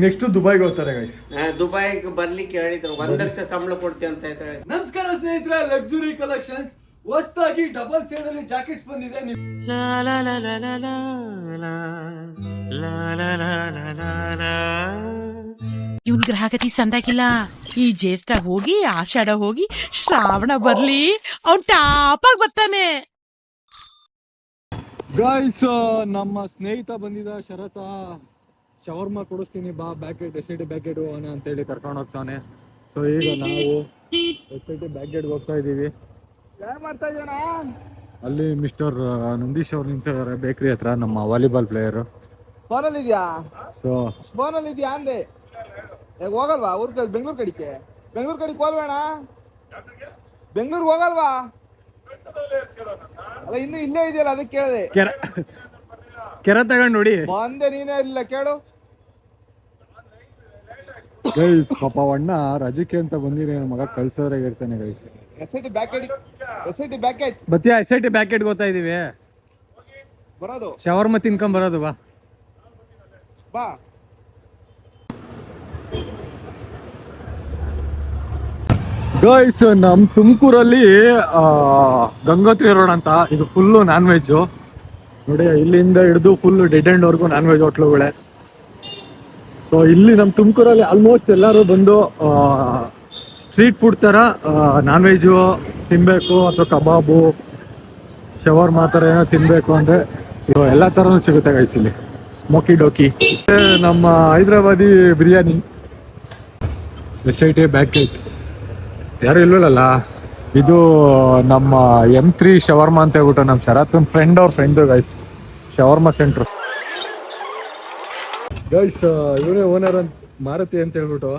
Next ದುಬೈಗೆ ಹೋಗ್ತಾರೆ guys ದುಬೈಗೆ ಬರ್ಲಿಕ್ಕೆ ಹೇಳಿದ್ರು ಒಂದ್ ಲಕ್ಷ ಸಂಬಳ ಕೊಡ್ತೀವಿ ಅಂತ ಹೇಳಿ ನಮಸ್ಕಾರ ಸ್ನೇಹಿತರೆ ಲಕ್ಸುರಿ ಕಲೆಕ್ಷನ್ಸ್ ಹೊಸದಾಗಿ ಡಬಲ್ ಸೇಡ್ ಅಲ್ಲಿ ಜಾಕೆಟ್ಸ್ ಬಂದಿದೆ ನೀವು ಇವನ್ ಗ್ರಾಹಕತಿ ಸಂದಾಗಿಲ್ಲ ಈ ಜ್ಯೇಷ್ಠ ಹೋಗಿ ಆಷಾಢ ಹೋಗಿ ಶ್ರಾವಣ ಬರ್ಲಿ ಅವ್ನ್ ಟಾಪಾಗ್ ಬರ್ತಾನೆ ಗಾಯ್ಸ್ ನಮ್ಮ ಸ್ನೇಹಿತ ಬಂದಿದ್ದ ಶರತ. ಶವರ್ಮ ಕೊಡಿಸ್ತೀನಿ ಬಾ bucket S I T bucket ಹೋಗೋಣ ಅಂತ ಹೇಳಿ ಕರ್ಕೊಂಡು ಹೋಗ್ತಾನೆ. ಸೊ ಈಗ ನಾವು ಎಸ್ ಐ ಟಿ ಬ್ಯಾಕೆಟ್ಗೆ ಹೋಗ್ತಾ ಇದ್ದೀಣ ಅಲ್ಲಿ ಮಿಸ್ಟರ್ ನಂದೀಶ್ ಅವ್ರು ನಿಂತಿದ್ದಾರೆ ಬೇಕ್ರಿ ಹತ್ರ ನಮ್ಮ ವಾಲಿಬಾಲ್ ಪ್ಲೇಯರ್ ಫೋನಲ್ಲಿ ಇದೆಯಾ? ಸೊ ಫೋನಲ್ಲಿ ಇದೆಯಾ ಅಂದೆ? ಹೋಗಲ್ವಾ? ಊರ್ ಬೆಂಗಳೂರು ಕಡಿಕೆ ಬೆಂಗಳೂರು ಕಡಿಗೆ ಬೆಂಗಳೂರಿಗೆ ಹೋಗಲ್ವಾ? ಅಲ್ಲ ಇನ್ನು ಇಲ್ಲೇ ಇದೆಯಲ್ಲ ಅದಕ್ಕೆ ಕೇಳಿದೆ. ಕೆರೆ ಕೆರೆ ತಗೊಂಡು ನೋಡಿ. ಬಂದೆ ನೀನೇ ಇಲ್ಲ ಕೇಳು. ಗೈಸ್ ಪಾಪ ಅಣ್ಣ ರಜಕ್ಕೆ ಅಂತ ಬಂದಿರಿ ನನ್ನ ಮಗ ಕಳ್ಸೋದ್ರಾಗ ಇರ್ತಾನೆ guys S I T bucket S I T bucket ಬತ್ತಿಯಾ S I T bucket ಗೊತ್ತಾ ಇದೀವಿ. ಬರೋದು. ಶವರ್ಮ ತಿನ್ಕೊಂಡ್ ಬರೋದು ಬಾ. ಬಾ. ಗೈಸ್ ನಮ್ ತುಮಕೂರಲ್ಲಿ ಗಂಗೋತ್ರಿ ರೋಡ್ ಅಂತ, ಇದು ಫುಲ್ಲು ನಾನ್ ವೆಜ್ ನೋಡಿ, ಇಲ್ಲಿಂದ ಹಿಡಿದು ಫುಲ್ ಡೆಡ್ ಎಂಡ್ ವರ್ಗು ನಾನ್ ವೆಜ್ ಹೋಟ್ಲುಗಳೇ. ಸೊ ಇಲ್ಲಿ ನಮ್ ತುಮಕೂರಲ್ಲಿ ಆಲ್ಮೋಸ್ಟ್ ಎಲ್ಲರೂ ಬಂದು ಸ್ಟ್ರೀಟ್ ಫುಡ್ ತರ ನಾನ್ ವೆಜ್ ತಿನ್ಬೇಕು, ಅಥವಾ ಕಬಾಬು, ಶವರ್ಮಾ ಮಾತ್ರ ಏನೋ ತಿನ್ಬೇಕು ಅಂದ್ರೆ ಎಲ್ಲ ಥರನೂ ಸಿಗುತ್ತೆ ಗೈಸ್ ಇಲ್ಲಿ. ಸ್ಮೋಕಿ ಡೋಕಿ ನಮ್ಮ Hyderabadi biryani. S I T bucket ಯಾರು ಇಲ್ವಲ್ಲ ಇದು ನಮ್ಮ ಎಂ ತ್ರೀ ಶವರ್ಮಾ ಅಂತ ಹೇಳ್ಬಿಟ್ಟು ನಮ್ಮ ಶರತ್ನ ಫ್ರೆಂಡ್ ಅವ್ರ friend guys shawarma centre guys ಇವನೇ ಓನರ್ ಅಂತ ಮಾರುತಿ ಅಂತ ಹೇಳ್ಬಿಟ್ಟು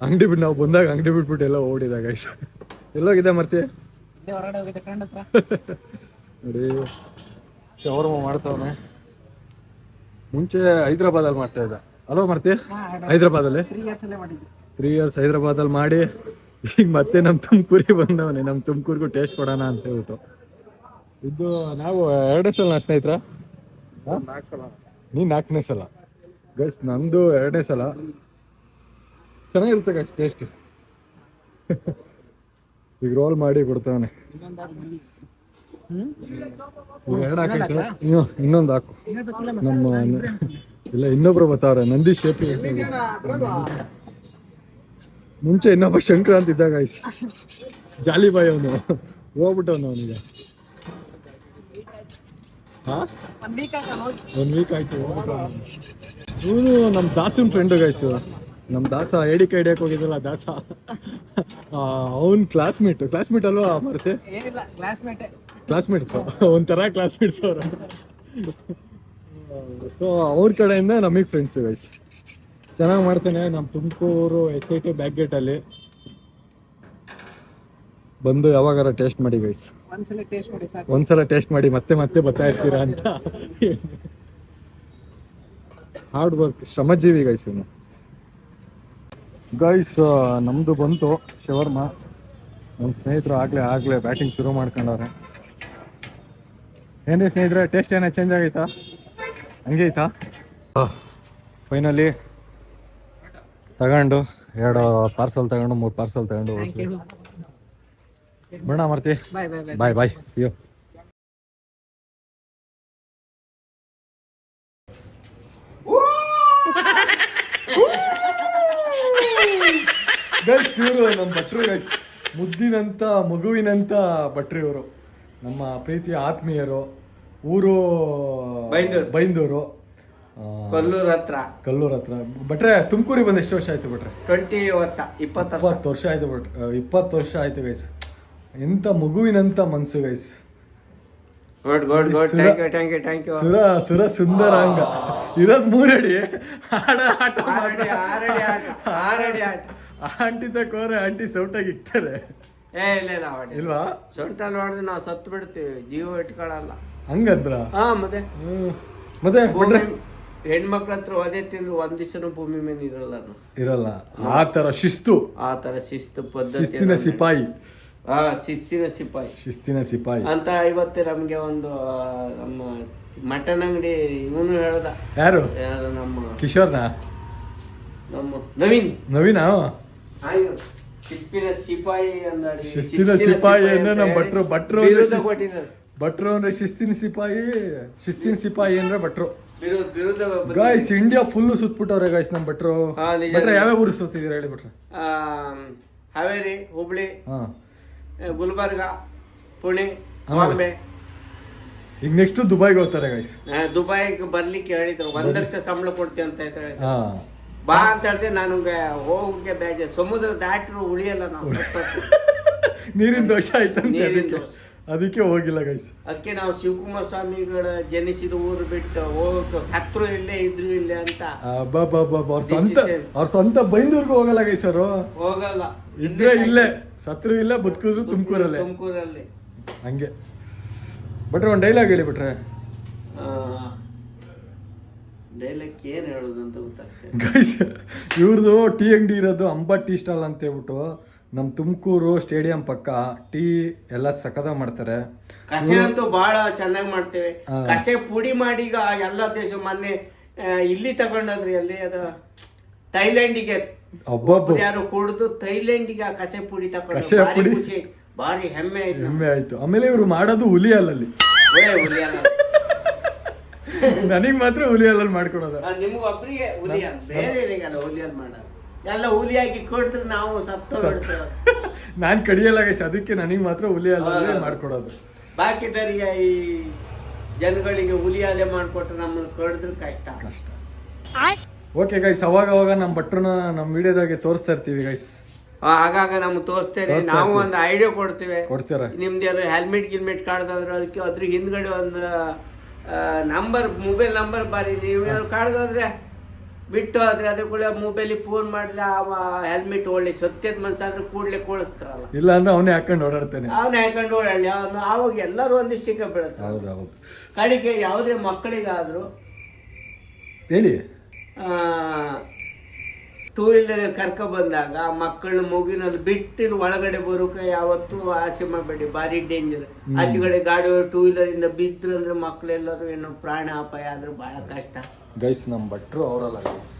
ಅಂಗಡಿ ಬಿಟ್ಟು ನಾವು ಬಂದಾಗ ಅಂಗಡಿ ಬಿಟ್ಬಿಟ್ಟು ಎಲ್ಲ ಓಡಿದ ಗೈಸ್ ಎಲ್ಲೋಗಿದೆ ಮರ್ತಿ? ನೋಡಿ ಶವರ್ಮಾ ಮಾಡ್ತಾವನೆ. ಮುಂಚೆ ಹೈದ್ರಾಬಾದಲ್ಲಿ ಮಾಡ್ತಾ ಇದ್ದ. ಅಲೋ ಮರ್ತಿ? ಹೈದ್ರಾಬಾದಲ್ಲಿ? ತ್ರೀ ಇಯರ್ಸ್ ಹೈದ್ರಾಬಾದಲ್ಲಿ ಮಾಡಿ ಈಗ ಮತ್ತೆ ನಮ್ಮ ತುಮಕೂರಿಗೆ ಬಂದವನೇ ನಮ್ಮ ತುಮಕೂರಿಗೂ ಟೇಸ್ಟ್ ಕೊಡೋಣ ಅಂತ ಹೇಳ್ಬಿಟ್ಟು. ಇದು ನಾವು ಎರಡನೇ ಸಲ ಸ್ನೇಹಿತರ. ನೀ ನಾಲ್ಕನೇ ಸಲ. ಗೈಸ್ ನಂದು ಎರಡನೇ ಸಲ. ಚೆನ್ನಾಗಿರುತ್ತೆ ಗೈಸ್ ಟೇಸ್ಟ್ ಈಗ ರೋಲ್ ಮಾಡಿ ಕೊಡ್ತಾವನೆ. ಎರಡು ಇನ್ನೊಂದು ಹಾಕು. ನಮ್ಮ ಇಲ್ಲ ಇನ್ನೊಬ್ರು ಬರ್ತಾವ್ರೆ ನಂದಿ ಶೇಪಿ ಮುಂಚೆ ಇನ್ನೊಬ್ಬ ಶಂಕರ ಅಂತ ಇದ್ದಾಗ ಐಸ್ ಜಾಲಿ ಬಾಯ್ ಅವನು. ಹೋಗ್ಬಿಟ್ಟವನು ಅವನಿಗೆ. ಒಂದು ವೀಕ್ ಆಯ್ತು ಇವನು ನಮ್ಮ ದಾಸನ್ ಫ್ರೆಂಡ್ ಗಾಯ್ಸು ನಮ್ಮ ದಾಸ ಏಡಿಕೆ ಹಿಡಿಯಕ್ಕೆ ಹೋಗಿದ್ದಲ್ಲ ದಾಸ. ಅವನ್ ಕ್ಲಾಸ್ಮೇಟ್ ಕ್ಲಾಸ್ಮೇಟ್ ಅಲ್ವಾ ಮರ್ತೆ? ಕ್ಲಾಸ್ಮೇಟ್ಸ್ ಒಂಥರ ಕ್ಲಾಸ್ಮೇಟ್ಸ್ ಅವರು. ಸೊ ಅವ್ರ ಕಡೆಯಿಂದ ನಮಗೆ ಫ್ರೆಂಡ್ಸ್ ಗೈಸ್ ಚೆನ್ನಾಗಿ ಮಾಡ್ತೇನೆ. ನಮ್ಮ Tumakuru S I T back ಗೇಟಲ್ಲಿ ಬಂದು ಯಾವಾಗಾರ ಟೇಸ್ಟ್ ಮಾಡಿ ಗೈಸ್ ಒಂದ್ಸಲ ಟೇಸ್ಟ್ ಮಾಡಿ ಮತ್ತೆ ಮತ್ತೆ ಬರ್ತಾ ಇರ್ತೀರಾ ಅಂತ. ಹಾರ್ಡ್ ವರ್ಕ್ ಶ್ರಮಜೀವಿ ಗೈಸ್ ಇವನು. ಗೈಸ್ ನಮ್ದು ಬಂತು ಶವರ್ಮ. ನಮ್ಮ ಸ್ನೇಹಿತರು ಆಗ್ಲೇ ಆಗ್ಲೇ ಬ್ಯಾಟಿಂಗ್ ಶುರು ಮಾಡ್ಕೊಂಡವ್ರೆ. ಏನ್ರಿ ಸ್ನೇಹಿತರೆ ಟೇಸ್ಟ್ ಏನೋ ಚೇಂಜ್ ಆಗೈತಾ? ಹಂಗೆ ಐತಾ ಫೈನಲಿ ತಗೊಂಡು ಎರಡು ಪಾರ್ಸಲ್ ತಗೊಂಡು ಮೂರು ಪಾರ್ಸಲ್ ತಗೊಂಡು ಹೋಗ್ತೀವಿ. ಬಣ್ಣ ಮಾಡ್ತಿ ಬಾಯ್ ಬಾಯ್ ಸಿಯೋ ಗೈಸ್ ಇವರು ನಮ್ಮ ಭಟ್ರು ಗೈಸ್ ಮುದ್ದಿನಂತ ಮಗುವಿನಂತ ಭಟ್ರು ಇವರು. ನಮ್ಮ ಪ್ರೀತಿಯ ಆತ್ಮೀಯರು ಊರು ಬೈಂದೂರು. ಕೊಲ್ಲೂರ್ ಹತ್ರ. ಕಲ್ಲೂರ್ ಹತ್ರ. ಬಟ್ರೆ ತುಮಕೂರಿಗೆ ಬಂದು ಎಷ್ಟು ವರ್ಷ ಆಯ್ತು ಬಟ್ರೆ ಟ್ವೆಂಟಿ ವರ್ಷ ಇಪ್ಪತ್ತು ವರ್ಷ. ಇಪ್ಪತ್ತು ವರ್ಷ ಆಯ್ತು ಬಟ್ ಇಪ್ಪತ್ತು ವರ್ಷ ಆಯ್ತು ಗೈಸ್ ಎಂತ ಮಗುವಿನಂತ ಮನ್ಸು guys good good good thank you thank you thank you ಸುರ ಸುರ ಸುಂದರಾಂಗ. ಇರೋದ್ ಮೂರಡಿ. ಆಡ ಆಟ ಆರಡಿ ಆರಡಿ ಆಟ ಆರಡಿ ಆಟ. ಆಂಟಿ ತಕೋರೆ ಆಂಟಿ ಸೌಟಾಗಿ ಇಕ್ತಾರೆ. ಏ ಇಲ್ಲ ಇಲ್ಲ ಹೊಡಿ ಇಲ್ವಾ? ಸೊಂಟಲ್ಲಿ ಹೊಡೆದ್ರೆ ನಾವು ಸತ್ತು ಬಿಡ್ತೀವಿ ಜೀವ ಇಟ್ಕೊಳ್ಳಲ್ಲ ಹಂಗಂದ್ರ? ಹಾ ಮತ್ತೆ. ಮತ್ತೆ ಭೂಮಿ ಹೆಣ್ಮಕ್ಳ ಹತ್ರ ಒದೆ ತಿಂದ್ರು ಒಂದ್ ದಿವಸನು ಭೂಮಿ ಮೇಲೆ ಇರಲ್ಲ ನಾನು ಇರಲ್ಲ. ಆ ತರ ಶಿಸ್ತು. ಆ ತರ ಶಿಸ್ತು ಪದ್ಧತಿ ಶಿಸ್ತಿನ ಸಿಪಾಯಿ. ಆ ಶಿಸ್ತಿನ ಸಿಪಾಯಿ. ಶಿಸ್ತಿನ ಸಿಪಾಯಿ. ಅಂತ ಇವತ್ತು ನಮ್ಗೆ ಒಂದು ಆ, ನಮ್ಮ ಮಟನ್ ಅಂಗಡಿ ಇವನು ಹೇಳ್ದ. ಯಾರು? ಯಾರು ನಮ್ಮ ಕಿಶೋರ್ ನಮ್ಮ ನವೀನ್. ನವೀನ? ಆಯ್ತು. ಶಿಸ್ತಿನ ಸಿಪಾಯಿ ಅಂದಾಡಿ ಶಿಸ್ತಿನ ಸಿಪಾಯಿ ಅಂದ್ರೆ ನಮ್ಮ ಭಟ್ರು ಭಟ್ರು ಅಂದ್ರೆ ವಿರುದ್ಧ ಶಿಸ್ತಿ- ಕೊಟ್ಟಿದ್ದಾರೆ. ಭಟ್ರು ಅಂದ್ರೆ ಶಿಸ್ತಿನ ಸಿಪಾಯಿ. ಶಿಸ್ತಿನ ಸಿಪಾಯಿ ಅಂದ್ರೆ ಭಟ್ರು. ವಿರುದ್ಧ. ಗಾಯ್ಸ್ ಇಂಡಿಯಾ ಫುಲ್ ಸುತ್ಬಿಟ್ಟವ್ರೆ ಗಾಯ್ಸ್ ನಮ್ ಭಟ್ರು ಹಾ, ನಿಜ, ಭಟ್ರೆ ನಿಜ. ಯಾವ್ಯಾವ ಊರು ಸುತ್ತಿದ್ದೀರಾ ಹೇಳಿ ಭಟ್ರೆ ಆ, ಹಾವೇರಿ ಹುಬ್ಳಿ ಹಾ ಆ, ಗುಲ್ಬರ್ಗ ಪುಣೆ? ಬಾಂಬೆ ಈಗ ನೆಕ್ಸ್ಟ್ ದುಬೈಗೆ ಹೋಗ್ತಾರೆ ಗಾಯ್ಸ್ ಆ, ದುಬೈಗೆ ಬರ್ಲಿಕ್ಕೆ ಹೇಳಿದ್ರು ಒಂದ್ ಲಕ್ಷ ಸಂಬಳ ಕೊಡ್ತೀನಿ ಅಂತ ಹೇಳಿದ್ರು ಹಾ ಬಾ ಅಂತ ಹೇಳ್ದೆ ನಾನು ಹೋಗಕ್ಕೆ ಬೇಜ ಸಮುದ್ರ ದಾಟ್ರು ಉಳಿಯಲ್ಲ ನಾವು. ನೀರಿನ ದೋಷ ಆಯ್ತು ನೀರಿನ ಅದಕ್ಕೆ ದೋಷ. ಅದಕ್ಕೆ ಹೋಗಿಲ್ಲ ಗೈಸ್ ಅದಕ್ಕೆ ನಾವು ಶಿವಕುಮಾರ್ ಸ್ವಾಮಿಗಳ ಜನಿಸಿದ ಊರು ಬಿಟ್ಟು ಹೋಗಕ್ಕೆ ಸತ್ರು ಇಲ್ಲೇ ಇದ್ರು ಇಲ್ಲೇ ಅಂತ ಅವ್ರ ಸ್ವಂತ. ಅವ್ರ ಸ್ವಂತ ಬೈಂದೂರ್ಗೂ ಹೋಗಲ್ಲ ಗೈಸ್ ಅವರು. ಹೋಗಲ್ಲ. ಇದ್ರೆ ಇಲ್ಲೇ ಸತ್ರು ಇಲ್ಲ ಬದುಕಿದ್ರು ತುಮಕೂರಲ್ಲಿ. ತುಮಕೂರಲ್ಲಿ. ಹಂಗೆ. ಬಿಟ್ರೆ ಒಂದು ಡೈಲಾಗ್ ಹೇಳಿ ಬಿಟ್ರೆ. ಡೈಲಾಗ್ ಏನು ಹೇಳೋದು ಅಂತ ಗೊತ್ತಾಗ್ತದೆ ಗೈಸ್ ಇವ್ರದ್ದು ಟೀ ಅಂಗಡಿ ಇರೋದು ಅಂಬಾ ಟೀ ಸ್ಟಾಲ್ ಅಂತ ಹೇಳ್ಬಿಟ್ಟು. ನಮ್ಮ ತುಮಕೂರು ಸ್ಟೇಡಿಯಂ ಪಕ್ಕ ಟೀ ಎಲ್ಲ ಸಕದ ಮಾಡ್ತಾರೆ. ಕಸೆ ಅಂತೂ ಬಹಳ ಚೆನ್ನಾಗಿ ಮಾಡ್ತೇವೆ. ಕಸೆ ಪುಡಿ ಮಾಡಿ ಈಗ ಎಲ್ಲ ದೇಶ ಮೊನ್ನೆ ಇಲ್ಲಿ ತಗೊಂಡದ್ರಿ ಅಲ್ಲಿ ಅದು ಥೈಲ್ಯಾಂಡಿಗೆ. ಒಬ್ಬೊಬ್ಬರು ಯಾರು ಕುಡಿದು ಥೈಲ್ಯಾಂಡಿಗೆ ಆ ಕಸೆ ಪುಡಿ ಕಸೆ ತಗೊಂಡು ಪುಡಿ? ಖುಷಿ. ಭಾರಿ ಹೆಮ್ಮೆ ಆಯ್ತು. ಹೆಮ್ಮೆ ಆಯ್ತು. ಆಮೇಲೆ ಇವ್ರು ಮಾಡೋದು ಹುಲಿ ಹಾಲಲ್ಲಿ ಏ, ಹುಲಿಯಲ್ಲ. ನನಗ್ ಮಾತ್ರ ಹುಲಿ ಹಾಲಲ್ಲಿ ಮಾಡ್ಕೊಡೋದು. ಆ, ನಿಮ್ಗ್ ಒಬ್ರಿಗೆ ಬೇರೆ ಬೇರೆಯವರಿಗಲ್ಲ ಹುಲಿಯಲ್ ಮಾಡ ಎಲ್ಲ ಹುಲಿಯಾಗಿ ಕೊಡಿದ್ರೆ ನಾವು ಸತ್ತು ಬಿಡ್ತೇವೆ. ನಾನ್ ಕಡಿಯಲ್ಲ ಗೈಸ್ ಅದಕ್ಕೆ ನನಗ್ ಮಾತ್ರ ಹುಲಿ ಅಲ್ಲೇ. ಮಾಡ್ಕೊಡೋದು. ಬಾಕಿದರಿಗೆ ಈ ಜನಗಳಿಗೆ ಹುಲಿಯಾಲೆ ಮಾಡ್ಕೊಟ್ರೆ ನಮ್ಮನ್ನ ಕಡಿದ್ರೆ ಕಷ್ಟ. ಕಷ್ಟ. ಓಕೆ ಗೈಸ್ ಅವಾಗ ಅವಾಗ ನಮ್ಮ ಭಟ್ರನ್ನ ನಮ್ಮ ವಿಡಿಯೋದಾಗೆ ತೋರಿಸ್ತಾ ಇರ್ತೀವಿ ಗೈಸ್ ಆಗಾಗ ನಮ್ಗೆ ತೋರಿಸ್ತೇವೆ ನಾವು. ಒಂದು ಐಡಿಯಾ ಕೊಡ್ತೇವೆ. ಕೊಡ್ತೀರಾ? ನಿಮ್ದು ಹೆಲ್ಮೆಟ್ ಗಿಲ್ಮೆಟ್ ಕಾಡ್ದಾದ್ರೆ ಅದಕ್ಕೆ ಅದ್ರ ಹಿಂದ್ಗಡೆ ಒಂದು ನಂಬರ್ ಮೊಬೈಲ್ ನಂಬರ್ ಬಾರಿ ನೀವು ಕಾಡ್ದಾದ್ರೆ ಬಿಟ್ಟು ಆದ್ರೆ ಅದೇ ಕೂಡ ಮೊಬೈಲ್ ಫೋನ್ ಮಾಡಿದ್ರೆ ಅವ ಹೆಲ್ಮೆಟ್ ಒಳ್ಳೆ ಸತ್ಯದ ಮನ್ಸ ಅಂದ್ರೆ ಕೂಡ್ಲೆ ಕೂಡಿಸ್ತಾರಲ್ಲ ಇಲ್ಲ ಅಂದ್ರೆ ಅವನೇ ಹಾಕೊಂಡು ಓಡಾಡ್ತಾನೆ. ಅವನೇ ಹಾಕೊಂಡು ಓಡಾಡಿ ಅವನು ಅವಾಗ ಎಲ್ಲರೂ ಒಂದಿಷ್ಟು ಸಿಕ್ಕ ಬೀಳುತ್ತೆ ಕಡೆಗೆ ಯಾವುದೇ ಮಕ್ಕಳಿಗಾದ್ರೂ ಹೇಳಿ. ಟೂ ವೀಲರ್ ಕರ್ಕ ಬಂದಾಗ ಮಕ್ಕಳನ್ನ ಮಗುವಿನಲ್ಲಿ ಬಿಟ್ಟಿನ ಒಳಗಡೆ ಬರೋಕೆ ಯಾವತ್ತೂ ಆಸೆ ಮಾಡಬೇಡಿ ಭಾರಿ ಡೇಂಜರ್ ಆಚೆಗಡೆ ಗಾಡಿ ಟೂ ವೀಲರ್ ಇಂದ ಬಿದ್ರು ಅಂದ್ರೆ ಮಕ್ಕಳೆಲ್ಲರೂ ಏನೋ ಪ್ರಾಣ ಅಪಾಯ ಆದ್ರೆ ಬಹಳ ಕಷ್ಟ. ಗೈಸ್ ನಮ್ಮ ಭಟ್ರು ಅವರಲ್ಲ ಗೈಸ್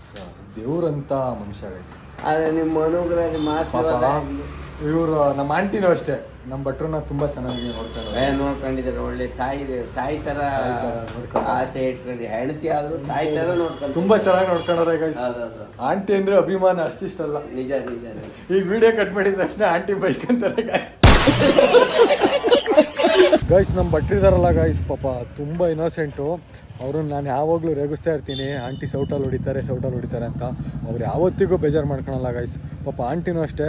ದೇವ್ರಂತ ಮನುಷ್ಯ ಗೈಸ್ ಆದ್ರೆ ನಿಮ್ಮ ನಿಮ್ಮ ಆಶೀರ್ವಾದ ಆಗ್ಲಿ. ಇವರು ನಮ್ಮ ಆಂಟಿನೂ ಅಷ್ಟೇ ನಮ್ಮ ಭಟ್ರನ್ನ ತುಂಬಾ ಚೆನ್ನಾಗಿ ನೋಡ್ತಾರೆ ಏ, ನೋಡ್ಕೊಂಡಿದ್ದಾರೆ ಒಳ್ಳೆ ತಾಯಿ ಇದೆ. ತಾಯಿ ತರ ತಾಯಿ ತರ ನೋಡ್ಕೊಂಡು. ಆಸೆ ಇಟ್ಕೊಂಡು ಹೆಂಡತಿ ಆದ್ರೂ ತಾಯಿ ತರ ನೋಡ್ಕೊಂಡು ತುಂಬಾ ಚೆನ್ನಾಗಿ ನೋಡ್ಕೊಂಡ್ರೆ ಗೈಸ್ ಹೌದೌದು. ಆಂಟಿ ಅಂದ್ರೆ ಅಭಿಮಾನ ಅಷ್ಟಿಷ್ಟಲ್ಲ ನಿಜ ನಿಜ ನಿಜ. ಈಗ ವಿಡಿಯೋ ಕಟ್ ಮಾಡಿದ ತಕ್ಷಣ ಆಂಟಿ ಬೈಕ್ ಅಂತಾರೆ ಗೈಸ್ ನಮ್ಮ ಭಟ್ರಿದಾರಲ್ಲ ಗೈಸ್ ಪಾಪ ತುಂಬ ಇನ್ನೋಸೆಂಟು ಅವ್ರನ್ನ ನಾನು ಯಾವಾಗಲೂ ರೇಗಿಸ್ತಾ ಇರ್ತೀನಿ. ಆಂಟಿ ಸೌಟಲ್ಲಿ ಹೊಡಿತಾರೆ ಸೌಟಲ್ಲಿ ಹೊಡಿತಾರೆ ಅಂತ. ಅವ್ರು ಯಾವತ್ತಿಗೂ ಬೇಜಾರು ಮಾಡ್ಕೊಳಲ್ಲ ಗೈಸ್ ಪಾಪ ಆಂಟಿನೂ ಅಷ್ಟೇ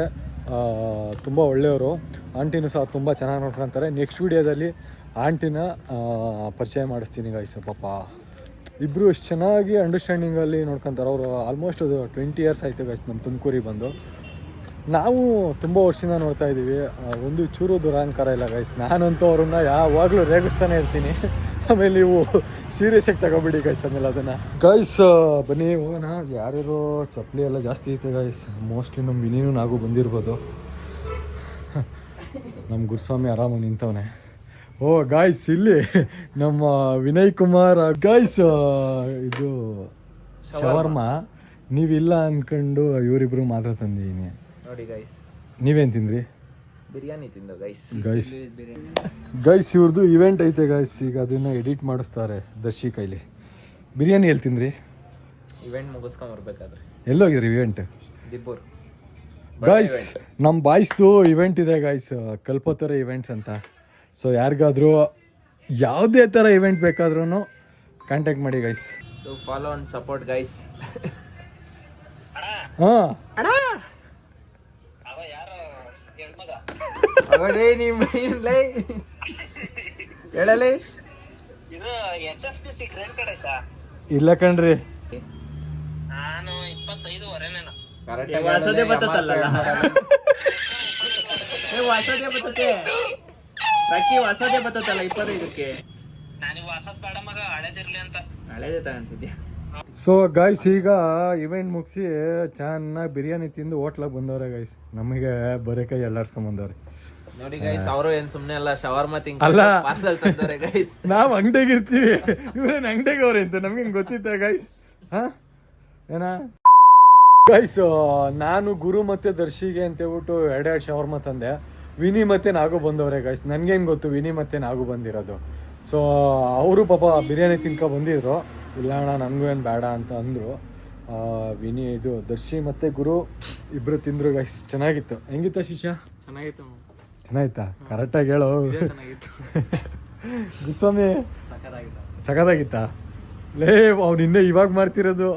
ತುಂಬ ಒಳ್ಳೆಯವರು. ಆಂಟಿನೂ ಸಹ ತುಂಬ ಚೆನ್ನಾಗಿ ನೋಡ್ಕೊತಾರೆ. ನೆಕ್ಸ್ಟ್ ವಿಡಿಯೋದಲ್ಲಿ ಆಂಟಿನ ಪರಿಚಯ ಮಾಡಿಸ್ತೀನಿ ಗೈಸ್ ಪಾಪ. ಇಬ್ಬರು ಎಷ್ಟು ಚೆನ್ನಾಗಿ ಅಂಡರ್ಸ್ಟ್ಯಾಂಡಿಂಗಲ್ಲಿ ನೋಡ್ಕೊತಾರೆ. ಅವರು ಆಲ್ಮೋಸ್ಟ್ ಅದು ಟ್ವೆಂಟಿ ಇಯರ್ಸ್ ಆಯಿತು ಗೈಸ್ ನಮ್ಮ ತುಮಕೂರಿಗೆ ಬಂದು. ನಾವು ತುಂಬ ವರ್ಷದಿಂದ ನೋಡ್ತಾ ಇದ್ದೀವಿ ಒಂದು ಚೂರು ದುರಹಂಕಾರ ಇಲ್ಲ ಗೈಸ್ ನಾನಂತೂ ಅವ್ರನ್ನ ಯಾವಾಗಲೂ ರೇಗಿಸ್ತಾನೆ ಇರ್ತೀನಿ. ಆಮೇಲೆ ನೀವು ಸೀರಿಯಸ್ ಆಗಿ ತಗೋಬಿಡಿ ಗೈಸ್ ಆಮೇಲೆ ಅದನ್ನು. ಗೈಸ್ ಬನ್ನಿ ಹೋಗೋಣ. ಯಾರ್ಯಾರು ಚಪ್ಪಲಿ ಎಲ್ಲ ಜಾಸ್ತಿ ಐತೆ ಗೈಸ್ ಮೋಸ್ಟ್ಲಿ ನಮ್ಮ ವಿನೀನು ನಾವು ಬಂದಿರ್ಬೋದು. ನಮ್ಮ ಗುರುಸ್ವಾಮಿ ಆರಾಮಾಗಿ ನಿಂತವನೆ. ಓ ಗಾಯ್ಸ್ ಇಲ್ಲಿ ನಮ್ಮ ವಿನಯ್ ಕುಮಾರ್. ಗಾಯ್ಸ್ ಇದು ಶವರ್ಮ. ನೀವಿಲ್ಲ ಅನ್ಕೊಂಡು ಇವರಿಬ್ರು ಮಾತ್ರ ತಂದಿದ್ದೀನಿ. ನೋಡಿ ಗಾಯ್ಸ್ ನೀವೇನ್ ತಿಂದ್ರಿ? ಬಿರಿಯಾನಿ ತಿಂದು ಗೈಸ್ ಗೈಸ್ ಗೈಸ್ ಇವ್ರದ್ದು ಇವೆಂಟ್ ಐತೆ ಗೈಸ್ ಈಗ ಅದನ್ನ ಎಡಿಟ್ ಮಾಡಿಸ್ತಾರೆ ದರ್ಶಿ ಕೈಲಿ. ಬಿರಿಯಾನಿ ಎಲ್ಲಿ ತಿಂದ್ರಿ? ಇವೆಂಟ್ ಮುಗಿಸ್ಕೊಂಡ್ ಬರ್ಬೇಕಾದ್ರೆ. ಎಲ್ಲೋಗಿದ್ರಿ ಇವೆಂಟ್ ದಿಬ್ಬೂರ್. ಗಾಯ್ಸ್ ನಮ್ಮ ಬಾಯ್ಸ್ದು ಇವೆಂಟ್ ಇದೆ ಗಾಯ್ಸ್ ಕಲ್ಪೋತರ ಇವೆಂಟ್ಸ್ ಅಂತ. ಸೊ ಯಾರಿಗಾದ್ರೂ ಯಾವುದೇ ಥರ ಇವೆಂಟ್ ಬೇಕಾದ್ರೂ ಕಾಂಟ್ಯಾಕ್ಟ್ ಮಾಡಿ guys follow and support guys ಹಾಂ. ನಿಮ್ಮ ಹೇಳಲೇ. ಕಾರ್ಡ್ ಆಯ್ತಾ ಇಲ್ಲ ಕಣ್ರಿ. ನಾನು ಇಪ್ಪತ್ತೈದುವರೆನೇನ. ಏ ಬರ್ತಲ್ಲ ಹೊಸದೇ ಬರ್ತತೆ? ರಾಕಿ ಹೊಸದೇ ಬರ್ತಲ್ಲ ಇಪ್ಪತ್ತೈದಕ್ಕೆ? ನಾನು ಹೊಸದ್ ಬೇಡ ಮಗ ಹಳೇದಿರ್ಲಿ ಅಂತ. ಹಳೇದೇ ತಗಂತಿದ್ಯಾ ಸೊ ಗಾಯ್ಸ್ ಈಗ ಇವೆಂಟ್ ಮುಗಿಸಿ ಚೆನ್ನಾಗಿ ಬಿರಿಯಾನಿ ತಿಂದು ಹೋಟ್ಲಾಗ ಬಂದವ್ರೆ ಗಾಯ್ಸ್ ನಮಗೆ ಬರೀ ಕೈ ಎಲ್ಲಾಡ್ಸ್ಕೊಂಡ್ ಬಂದವ್ರೆ. ನೋಡಿ ಗೈಸ್ ಅವರು ಏನ್ ಸುಮ್ನೆ ಅಲ್ಲ ಶವರ್ಮಾ ತಿಂಗ್ ಅಲ್ಲ. ಪಾರ್ಸಲ್ ತಂದಾರೆ ಗೈಸ್ ನಾವ್ ಅಂಗಡಿಗೆ ಇರ್ತೀವಿ. ಇವ್ರೇನ್ ಅಂಗಡಿಗೆ ಅವ್ರೆ ಅಂತ ನಮ್ಗೆ ಹೆಂಗ್ ಗೊತ್ತಿತ್ತ ಗೈಸ್ ಹಾ? ಏನ? ಗೈಸ್ ನಾನು ಗುರು ಮತ್ತೆ ದರ್ಶಿಗೆ ಅಂತ ಹೇಳ್ಬಿಟ್ಟು ಎರಡೆರಡು ಶವರ್ಮ ತಂದೆ. ವಿನಿ ಮತ್ತೆ ನಾಗು ಬಂದವ್ರೆ ಗೈಸ್ ನನ್ಗೇನು ಗೊತ್ತು ವಿನಿ ಮತ್ತೆ ನಾಗು ಬಂದಿರೋದು. ಸೊ ಅವರು ಪಾಪ ಬಿರಿಯಾನಿ ತಿನ್ಕೊ ಬಂದಿದ್ರು. ಇಲ್ಲ ಅಣ್ಣ ನನಗೂ ಏನು ಬೇಡ ಅಂತ ಅಂದರು. ವಿನಿ ಇದು ದರ್ಶಿ ಮತ್ತೆ ಗುರು ಇಬ್ರು ತಿಂದ್ರು ಗೈಸ್ ಚೆನ್ನಾಗಿತ್ತು. ಹೆಂಗಿತ್ತ ಶಿಷ್ಯ? ಚೆನ್ನಾಗಿತ್ತು ಚೆನ್ನಾಗಿತ್ತಾ? ಕರೆಕ್ಟಾಗಿ ಹೇಳು. ಗುಸ್ವಾಮಿ ಸಖತ್ತಾಗಿತ್ತು. ಲೇ ಅವ್ನು ನಿನ್ನೆ ಇವಾಗ ಮಾಡ್ತಿರೋದು.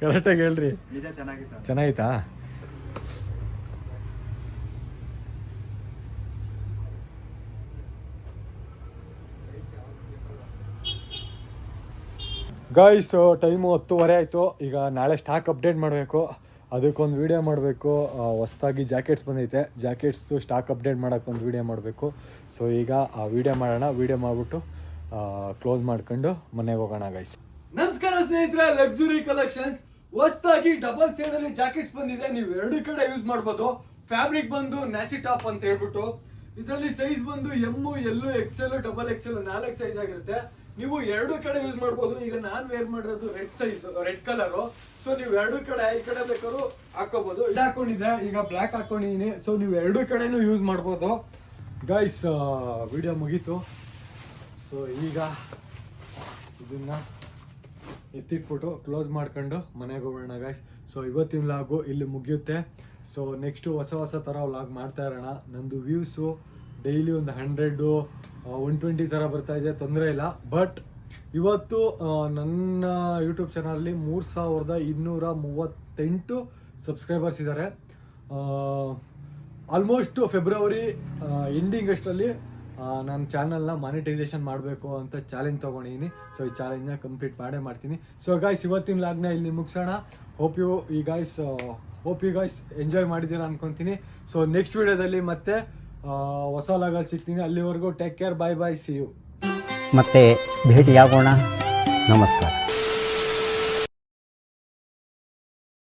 ಕರೆಕ್ಟಾಗಿ ಹೇಳ್ರಿ. ಚೆನ್ನಾಗಿತ್ತಾ. ಗಾಯ್ಸ್ ಟೈಮು ಹತ್ತುವರೆ ಆಯಿತು. ಈಗ ನಾಳೆ ಸ್ಟಾಕ್ ಅಪ್ಡೇಟ್ ಮಾಡಬೇಕು. ಅದಕ್ಕೊಂದು ವಿಡಿಯೋ ಮಾಡಬೇಕು. ಹೊಸ್ದಾಗಿ ಜಾಕೆಟ್ಸ್ ಬಂದೈತೆ. ಜಾಕೆಟ್ಸ್ದು ಸ್ಟಾಕ್ ಅಪ್ಡೇಟ್ ಮಾಡೋಕೆ ಒಂದು ವಿಡಿಯೋ ಮಾಡಬೇಕು. ಸೊ ಈಗ ಆ ವಿಡಿಯೋ ಮಾಡೋಣ. ವಿಡಿಯೋ ಮಾಡಿಬಿಟ್ಟು ಕ್ಲೋಸ್ ಮಾಡ್ಕೊಂಡು ಮನೆಗೆ ಹೋಗೋಣ ಗೈಸ್ ನಮಸ್ಕಾರ ಸ್ನೇಹಿತರೆ ಲಕ್ಸುರಿ ಕಲೆಕ್ಷನ್ಸ್ ಹೊಸ್ದಾಗಿ ಡಬಲ್ ಸೈಡ್ ಅಲ್ಲಿ ಜಾಕೆಟ್ಸ್ ಬಂದಿದೆ. ನೀವು ಎರಡು ಕಡೆ ಯೂಸ್ ಮಾಡ್ಬೋದು. ಫ್ಯಾಬ್ರಿಕ್ ಬಂದು ನ್ಯಾಚಿ ಟಾಪ್ ಅಂತ ಹೇಳ್ಬಿಟ್ಟು, ಇದರಲ್ಲಿ ಸೈಜ್ ಬಂದು M L XL double XL ನಾಲ್ಕು ಸೈಜ್ ಆಗಿರುತ್ತೆ. ನೀವು ಎರಡು ಕಡೆ ಯೂಸ್ ಮಾಡ್ಬೋದು. ಈಗ ನಾನು ವೇರ್ ಮಾಡಿರೋದು red size red colour so ನೀವು ಎರಡು ಕಡೆ, ಈ ಕಡೆ ಬೇಕಾದ್ರು ಹಾಕೋಬಹುದು ಇದು ಹಾಕೊಂಡಿದ್ದೆ, ಈಗ ಬ್ಲ್ಯಾಕ್ ಹಾಕೊಂಡಿದೀನಿ ಸೊ ನೀವು ಎರಡು ಕಡೆನೂ ಯೂಸ್ ಮಾಡ್ಬೋದು. ಗೈಸ್ ವಿಡಿಯೋ ಮುಗೀತು. ಸೊ ಈಗ ಇದನ್ನ ಎತ್ತಿಟ್ಬಿಟ್ಟು ಕ್ಲೋಸ್ ಮಾಡ್ಕೊಂಡು ಮನೆಗೆ ಹೋಗೋಣ ಗಾಯ್ಸ್ ಸೊ ಇವತ್ತಿನ ಲಾಗು ಇಲ್ಲಿ ಮುಗಿಯುತ್ತೆ. ಸೊ ನೆಕ್ಸ್ಟು ಹೊಸ ಹೊಸ ಥರ ವ್ಲಾಗ್ ಮಾಡ್ತಾ ಇರೋಣ. ನಂದು ವ್ಯೂಸು ಡೈಲಿ ಒಂದು ಹಂಡ್ರೆಡು ಒನ್ ಟ್ವೆಂಟಿ ಥರ ಬರ್ತಾ ಇದೆ, ತೊಂದರೆ ಇಲ್ಲ. ಬಟ್ ಇವತ್ತು ನನ್ನ ಯೂಟ್ಯೂಬ್ ಚಾನಲಲ್ಲಿ ಮೂರು ಸಾವಿರದ ಇನ್ನೂರ ಮೂವತ್ತೆಂಟು ಸಬ್ಸ್ಕ್ರೈಬರ್ಸ್ ಇದ್ದಾರೆ ಆಲ್ಮೋಸ್ಟ್ ಫೆಬ್ರವರಿ ಎಂಡಿಂಗ್ ಅಷ್ಟರಲ್ಲಿ ನನ್ನ ಚಾನಲ್ನ ಮಾನಿಟೈಸೇಷನ್ ಮಾಡಬೇಕು ಅಂತ ಚಾಲೆಂಜ್ ತೊಗೊಂಡಿದ್ದೀನಿ ಸೊ ಈ ಚಾಲೆಂಜ್ನ ಕಂಪ್ಲೀಟ್ ಮಾಡೇ ಮಾಡ್ತೀನಿ. ಸೊ ಗಾಯ್ಸ್ ಇವತ್ತಿನ ಲಾಗ್ನ ಇಲ್ಲಿ ಮುಗಿಸೋಣ. ಹೋಪ್ ಯು ಈ guys hope you guys enjoy ಮಾಡಿದ್ದೀರಾ ಅನ್ಕೊತೀನಿ. ಸೊ ನೆಕ್ಸ್ಟ್ ವಿಡಿಯೋದಲ್ಲಿ ಮತ್ತೆ ಹೊಸ ಲಾಗಲ್ಲಿ ಸಿಗ್ತೀನಿ. ಅಲ್ಲಿವರೆಗೂ take care bye bye see you ಮತ್ತೆ ಭೇಟಿಯಾಗೋಣ. ನಮಸ್ಕಾರ.